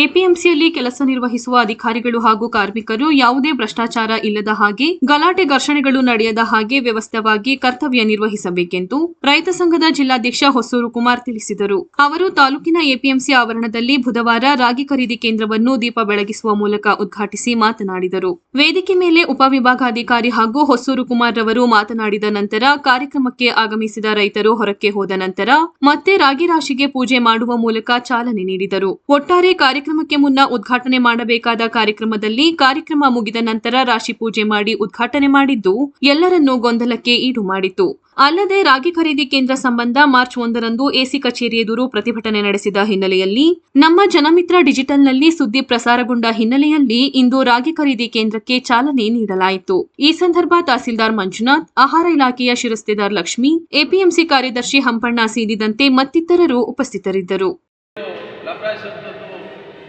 ಎಪಿಎಂಸಿಯಲ್ಲಿ ಕೆಲಸ ನಿರ್ವಹಿಸುವ ಅಧಿಕಾರಿಗಳು ಹಾಗೂ ಕಾರ್ಮಿಕರು ಯಾವುದೇ ಭ್ರಷ್ಟಾಚಾರ ಇಲ್ಲದ ಹಾಗೆ ಗಲಾಟೆ ಘರ್ಷಣೆಗಳು ನಡೆಯದ ಹಾಗೆ ವ್ಯವಸ್ಥವಾಗಿ ಕರ್ತವ್ಯ ನಿರ್ವಹಿಸಬೇಕೆಂದು ರೈತ ಸಂಘದ ಜಿಲ್ಲಾಧ್ಯಕ್ಷ ಹೊಸೂರು ಕುಮಾರ್ ತಿಳಿಸಿದರು. ಅವರು ತಾಲೂಕಿನ ಎಪಿಎಂಸಿ ಆವರಣದಲ್ಲಿ ಬುಧವಾರ ರಾಗಿ ಖರೀದಿ ಕೇಂದ್ರವನ್ನು ದೀಪ ಬೆಳಗಿಸುವ ಮೂಲಕ ಉದ್ಘಾಟಿಸಿ ಮಾತನಾಡಿದರು. ವೇದಿಕೆ ಮೇಲೆ ಉಪವಿಭಾಗಾಧಿಕಾರಿ ಹಾಗೂ ಹೊಸೂರು ಕುಮಾರ್ ರವರು ಮಾತನಾಡಿದ ನಂತರ ಕಾರ್ಯಕ್ರಮಕ್ಕೆ ಆಗಮಿಸಿದ ರೈತರು ಹೊರಕ್ಕೆ ಹೋದ ನಂತರ ಮತ್ತೆ ರಾಗಿ ರಾಶಿಗೆ ಪೂಜೆ ಮಾಡುವ ಮೂಲಕ ಚಾಲನೆ ನೀಡಿದರು. ಒಟ್ಟಾರೆ ಕಾರ್ಯಕ್ರಮಕ್ಕೆ ಮುನ್ನ ಉದ್ಘಾಟನೆ ಮಾಡಬೇಕಾದ ಕಾರ್ಯಕ್ರಮದಲ್ಲಿ ಕಾರ್ಯಕ್ರಮ ಮುಗಿದ ನಂತರ ರಾಶಿ ಪೂಜೆ ಮಾಡಿ ಉದ್ಘಾಟನೆ ಮಾಡಿದ್ದು ಎಲ್ಲರನ್ನೂ ಗೊಂದಲಕ್ಕೆ ಈಡು ಮಾಡಿತು ಅಲ್ಲದೆ ರಾಗಿ ಖರೀದಿ ಕೇಂದ್ರ ಸಂಬಂಧ ಮಾರ್ಚ್ ಒಂದರಂದು ಎಸಿ ಕಚೇರಿ ಎದುರು ಪ್ರತಿಭಟನೆ ನಡೆಸಿದ ಹಿನ್ನೆಲೆಯಲ್ಲಿ ನಮ್ಮ ಜನಮಿತ್ರ ಡಿಜಿಟಲ್ನಲ್ಲಿ ಸುದ್ದಿ ಪ್ರಸಾರಗೊಂಡ ಹಿನ್ನೆಲೆಯಲ್ಲಿ ಇಂದು ರಾಗಿ ಖರೀದಿ ಕೇಂದ್ರಕ್ಕೆ ಚಾಲನೆ ನೀಡಲಾಯಿತು. ಈ ಸಂದರ್ಭ ತಹಸೀಲ್ದಾರ್ ಮಂಜುನಾಥ್, ಆಹಾರ ಇಲಾಖೆಯ ಶಿರಸ್ತೆದಾರ್ ಲಕ್ಷ್ಮಿ, ಎಪಿಎಂಸಿ ಕಾರ್ಯದರ್ಶಿ ಹಂಪಣ್ಣ ಸೇರಿದಂತೆ ಮತ್ತಿತರರು ಉಪಸ್ಥಿತರಿದ್ದರು.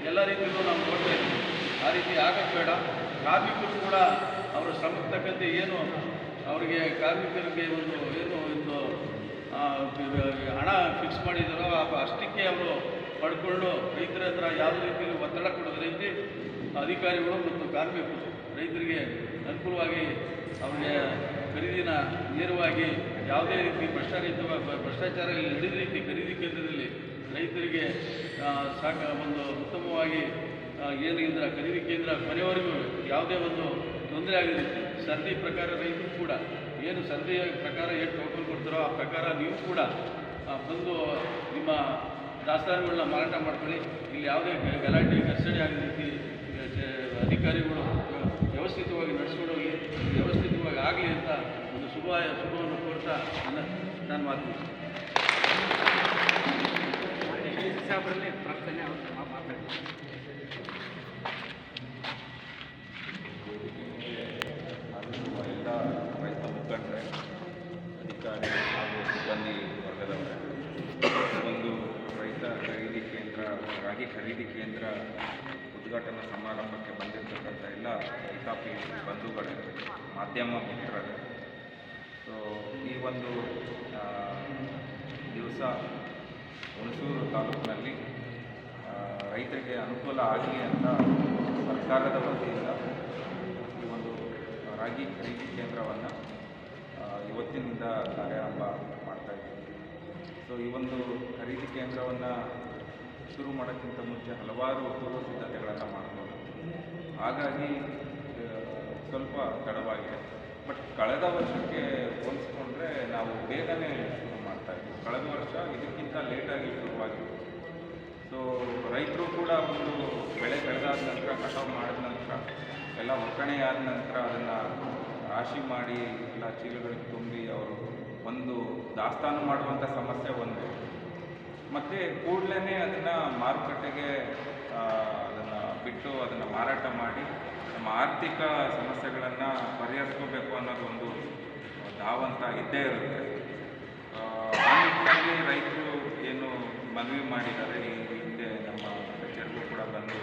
ಎಲ್ಲ ರೀತಿಯಲ್ಲೂ ನಾವು ನೋಡ್ತಾ ಇದ್ದೀವಿ. ಆ ರೀತಿ ಆಗಕ್ಕೆ ಬೇಡ. ಕಾರ್ಮಿಕರು ಕೂಡ ಅವರ ಶ್ರಮಕ್ಕೆ ತಕ್ಕಂತೆ ಏನು ಅವರಿಗೆ ಕಾರ್ಮಿಕರಿಗೆ ಒಂದು ಏನು ಒಂದು ಹಣ ಫಿಕ್ಸ್ ಮಾಡಿದಾರೋ ಅಷ್ಟಕ್ಕೆ ಅವರು ಪಡ್ಕೊಂಡು ರೈತರ ಹತ್ರ ಯಾವುದೇ ರೀತಿಯಲ್ಲಿ ಒತ್ತಡ ಕೊಡೋದ್ರಿಂದ ಅಧಿಕಾರಿಗಳು ಮತ್ತು ಕಾರ್ಮಿಕರು ರೈತರಿಗೆ ಅನುಕೂಲವಾಗಿ ಅವರಿಗೆ ಖರೀದಿನ ನೇರವಾಗಿ ಯಾವುದೇ ರೀತಿ ಭ್ರಷ್ಟಾಚಾರ ಭ್ರಷ್ಟಾಚಾರ ನಡೆದ ರೀತಿ ಖರೀದಿ ಕೇಂದ್ರದಲ್ಲಿ ರೈತರಿಗೆ ಸಾಕ ಒಂದು ಉತ್ತಮವಾಗಿ ಏನು ಇಂದ್ರ ಖರೀದಿ ಕೇಂದ್ರ ಕೊನೆವರೆಗೂ ಯಾವುದೇ ಒಂದು ತೊಂದರೆ ಆಗಲಿ ಸರ್ದಿ ಪ್ರಕಾರ ರೈತರು ಕೂಡ, ಏನು ಸರದಿ ಪ್ರಕಾರ ಏನು ಟೋಕನ್ ಕೊಡ್ತಾರೋ ಆ ಪ್ರಕಾರ ನೀವು ಕೂಡ ಬಂದು ನಿಮ್ಮ ದಾಸ್ತಾನುಗಳನ್ನ ಮಾರಾಟ ಮಾಡ್ಕೊಳ್ಳಿ. ಇಲ್ಲಿ ಯಾವುದೇ ಗಲಾಟೆ ಕಸ್ಟಡಿ ಆಗದ ರೀತಿ ಅಧಿಕಾರಿಗಳು ವ್ಯವಸ್ಥಿತವಾಗಿ ನಡೆಸ್ಕೊಂಡು ಹೋಗಿ, ವ್ಯವಸ್ಥಿತವಾಗಿ ಆಗಲಿ ಅಂತ ಒಂದು ಶುಭ ಶುಭವನ್ನು ಕೋರ್ತಾ ನನ್ನ ನಾನು ಮಾತು ಮುಗಿಸ್ತೇನೆ. ಎಲ್ಲ ರೈತ ಮುಖಂಡರೇ ಅಧಿಕಾರಿ ಹಾಗೂ ಸಿಬ್ಬಂದಿ ವರ್ಗದವರೇ ಒಂದು ರೈತ ಖರೀದಿ ಕೇಂದ್ರ ರಾಗಿ ಖರೀದಿ ಕೇಂದ್ರ ಉದ್ಘಾಟನಾ ಸಮಾರಂಭಕ್ಕೆ ಬಂದಿರತಕ್ಕಂಥ ಎಲ್ಲ ರೈತಾಪಿ ಬಂಧುಗಳೇ ಮಾಧ್ಯಮ ಮಿತ್ರರೇ ಸೊ ಈ ಒಂದು ದಿವಸ ಹುಣಸೂರು ತಾಲೂಕಿನಲ್ಲಿ ರೈತರಿಗೆ ಅನುಕೂಲ ಆಗಲಿ ಅಂತ ಸರ್ಕಾರದ ವತಿಯಿಂದ ಈ ಒಂದು ರಾಗಿ ಖರೀದಿ ಕೇಂದ್ರವನ್ನು ಇವತ್ತಿನಿಂದ ಕಾರ್ಯಾರಂಭ ಮಾಡ್ತಾ ಇದ್ದೀವಿ. ಸೊ ಈ ಒಂದು ಖರೀದಿ ಕೇಂದ್ರವನ್ನು ಶುರು ಮಾಡೋಕ್ಕಿಂತ ಮುಂಚೆ ಹಲವಾರು ಪೂರ್ವ ಸಿದ್ಧತೆಗಳನ್ನು ಮಾಡ್ಬೋದು. ಹಾಗಾಗಿ ಸ್ವಲ್ಪ ತಡವಾಗಿದೆ. ಬಟ್ ಕಳೆದ ವರ್ಷಕ್ಕೆ ಹೋಲಿಸ್ಕೊಂಡ್ರೆ ನಾವು ಬೇಗನೆ ಕಳೆದ ವರ್ಷ ಇದಕ್ಕಿಂತ ಲೇಟಾಗಿ ಶುರುವಾಗಿತ್ತು. ಸೊ ರೈತರು ಕೂಡ ಒಂದು ಬೆಳೆ ಬೆಳೆದಾದ ನಂತರ, ಕಟಾವು ಮಾಡಿದ ನಂತರ, ಎಲ್ಲ ಒಕ್ಕಣೆ ಆದ ನಂತರ ಅದನ್ನು ರಾಶಿ ಮಾಡಿ, ಎಲ್ಲ ಚೀಲಗಳಿಗೆ ತುಂಬಿ ಅವರು ಒಂದು ದಾಸ್ತಾನು ಮಾಡುವಂಥ ಸಮಸ್ಯೆ ಒಂದು. ಮತ್ತು ಕೂಡಲೇ ಅದನ್ನು ಮಾರುಕಟ್ಟೆಗೆ ಅದನ್ನು ಬಿಟ್ಟು ಅದನ್ನು ಮಾರಾಟ ಮಾಡಿ, ನಮ್ಮ ಆರ್ಥಿಕ ಸಮಸ್ಯೆಗಳನ್ನು ಪರಿಹರಿಸ್ಕೋಬೇಕು ಅನ್ನೋದು ಒಂದು ಧಾವಂತ ಇದ್ದೇ ಇರುತ್ತೆ. ಮನವಿ ಮಾಡಿದ್ದಾರೆ. ಈ ಹಿಂದೆ ನಮ್ಮ ಕಚೇರಿಗೂ ಕೂಡ ಬಂದು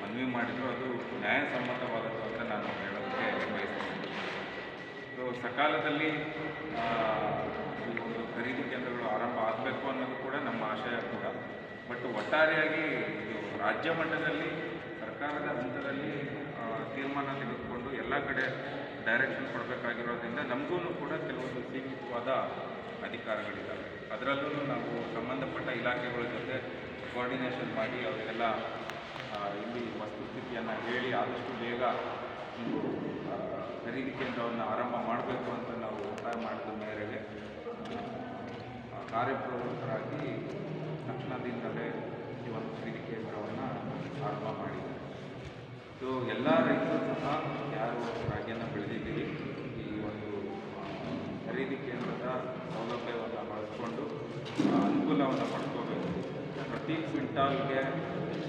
ಮನವಿ ಮಾಡಿದ್ರು. ಅದು ನ್ಯಾಯಸಮ್ಮತವಾದದ್ದು ಅಂತ ನಾನು ಹೇಳೋದಕ್ಕೆ ಬಯಸ್ತೀನಿ. ಸಕಾಲದಲ್ಲಿ ಈ ಒಂದು ಖರೀದಿ ಕೇಂದ್ರಗಳು ಆರಂಭ ಆಗಬೇಕು ಅನ್ನೋದು ಕೂಡ ನಮ್ಮ ಆಶಯ ಕೂಡ. ಬಟ್ ಒಟ್ಟಾರೆಯಾಗಿ ಇದು ರಾಜ್ಯ ಮಟ್ಟದಲ್ಲಿ, ಸರ್ಕಾರದ ಹಂತದಲ್ಲಿ ತೀರ್ಮಾನ ತೆಗೆದುಕೊಂಡು ಎಲ್ಲ ಕಡೆ ಡೈರೆಕ್ಷನ್ ಕೊಡಬೇಕಾಗಿರೋದ್ರಿಂದ ನಮಗೂ ಕೂಡ ಕೆಲವೊಂದು ಸೀಮಿತವಾದ ಅಧಿಕಾರಗಳಿದ್ದಾವೆ. ಅದರಲ್ಲೂ ನಾವು ಸಂಬಂಧಪಟ್ಟ ಇಲಾಖೆಗಳ ಜೊತೆ ಕೋಆರ್ಡಿನೇಷನ್ ಮಾಡಿ ಅವರಿಗೆಲ್ಲ ಇಲ್ಲಿ ವಸ್ತುಸ್ಥಿತಿಯನ್ನು ಹೇಳಿ ಆದಷ್ಟು ಬೇಗ ಒಂದು ಖರೀದಿ ಕೇಂದ್ರವನ್ನು ಆರಂಭ ಮಾಡಬೇಕು ಅಂತ ನಾವು ಒತ್ತಾಯ ಮಾಡಿದ ಮೇರೆಗೆ ಕಾರ್ಯಪ್ರವೃತ್ತರಾಗಿ ತಕ್ಷಣದಿಂದಲೇ ಈ ಒಂದು ಖರೀದಿ ಕೇಂದ್ರವನ್ನು ಆರಂಭ ಮಾಡಿದ್ದಾರೆ. ಸೊ, ಎಲ್ಲ ರೈತರು ಸಹ ಯಾರು ರಾಗಿಯನ್ನು ಬೆಳೆದಿದ್ದೀರಿ ಈ ಒಂದು ಆ, ಖರೀದಿ ಕೇಂದ್ರದ ಸೌಲಭ್ಯವನ್ನು ಬಳಸ್ಕೊಂಡು ಆ, ಅನುಕೂಲವನ್ನು ಪಡ್ಕೋಬೇಕು. ಪ್ರತಿ ಕ್ವಿಂಟಾಲ್ಗೆ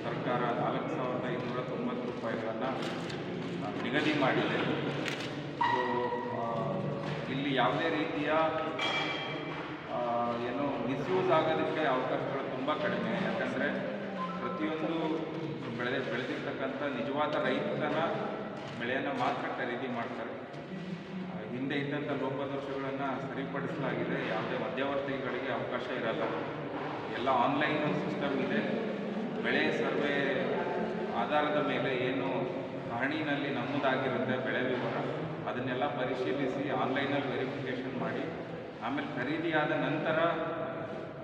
ಸರ್ಕಾರ ನಾಲ್ಕು ಸಾವಿರದ ಐನೂರ ತೊಂಬತ್ತು ರೂಪಾಯಿಗಳನ್ನು ನಿಗದಿ ಮಾಡಿದೆ. ಸೊ ಇಲ್ಲಿ ಯಾವುದೇ ರೀತಿಯ ಏನು ಮಿಸ್ಯೂಸ್ ಆಗೋದಕ್ಕೆ ಅವಕಾಶಗಳು ತುಂಬ ಕಡಿಮೆ. ಯಾಕಂದರೆ ಪ್ರತಿಯೊಂದು ಬೆಳೆ ಬೆಳೆದಿರ್ತಕ್ಕಂಥ ನಿಜವಾದ ರೈತನ ಬೆಳೆಯನ್ನು ಮಾತ್ರ ಖರೀದಿ ಮಾಡ್ತಾರೆ. ಹಿಂದೆ ಇದ್ದಂಥ ಲೋಪದೋಷಗಳನ್ನು ಸರಿಪಡಿಸಲಾಗಿದೆ. ಯಾವುದೇ ಮಧ್ಯವರ್ತಿಗಳಿಗೆ ಅವಕಾಶ ಇರಲ್ಲ. ಎಲ್ಲ ಆನ್ಲೈನ್ ಸಿಸ್ಟಮ್ ಇದೆ. ಬೆಳೆ ಸರ್ವೆ ಆಧಾರದ ಮೇಲೆ ಏನು ಹಣಿನಲ್ಲಿ ನಮ್ಮದಾಗಿರುತ್ತೆ ಬೆಳೆ ವಿವರ, ಅದನ್ನೆಲ್ಲ ಪರಿಶೀಲಿಸಿ ಆನ್ಲೈನಲ್ಲಿ ವೆರಿಫಿಕೇಷನ್ ಮಾಡಿ. ಆಮೇಲೆ ಖರೀದಿಯಾದ ನಂತರ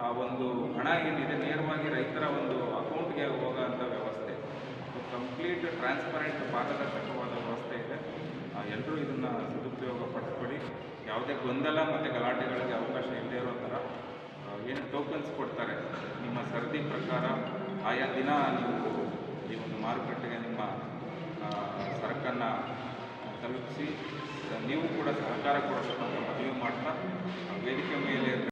ಆ ಒಂದು ಹಣ ಏನಿದೆ ನೇರವಾಗಿ ರೈತರ ಒಂದು ಅಕೌಂಟ್ಗೆ ಹೋಗೋಂಥ ವ್ಯವಸ್ಥೆ. ಕಂಪ್ಲೀಟ್ ಟ್ರಾನ್ಸ್ಪರೆಂಟ್ ಪಾರದರ್ಶಕವಾದ ಯಾವುದೇ ಗೊಂದಲ ಮತ್ತು ಗಲಾಟೆಗಳಿಗೆ ಅವಕಾಶ ಇಲ್ಲದೇ ಇರೋ ಥರ ಏನು ಟೋಕನ್ಸ್ ಕೊಡ್ತಾರೆ. ನಿಮ್ಮ ಸರದಿ ಪ್ರಕಾರ ಆಯಾ ದಿನ ನೀವು ಈ ಒಂದು ಮಾರುಕಟ್ಟೆಗೆ ನಿಮ್ಮ ಸರಕನ್ನು ತಲುಪಿಸಿ, ನೀವು ಕೂಡ ಸಹಕಾರ ಕೊಡಬೇಕು ಅಂತ ಮನವಿ ಮಾಡ್ತಾ ವೇದಿಕೆ ಮೇಲೆ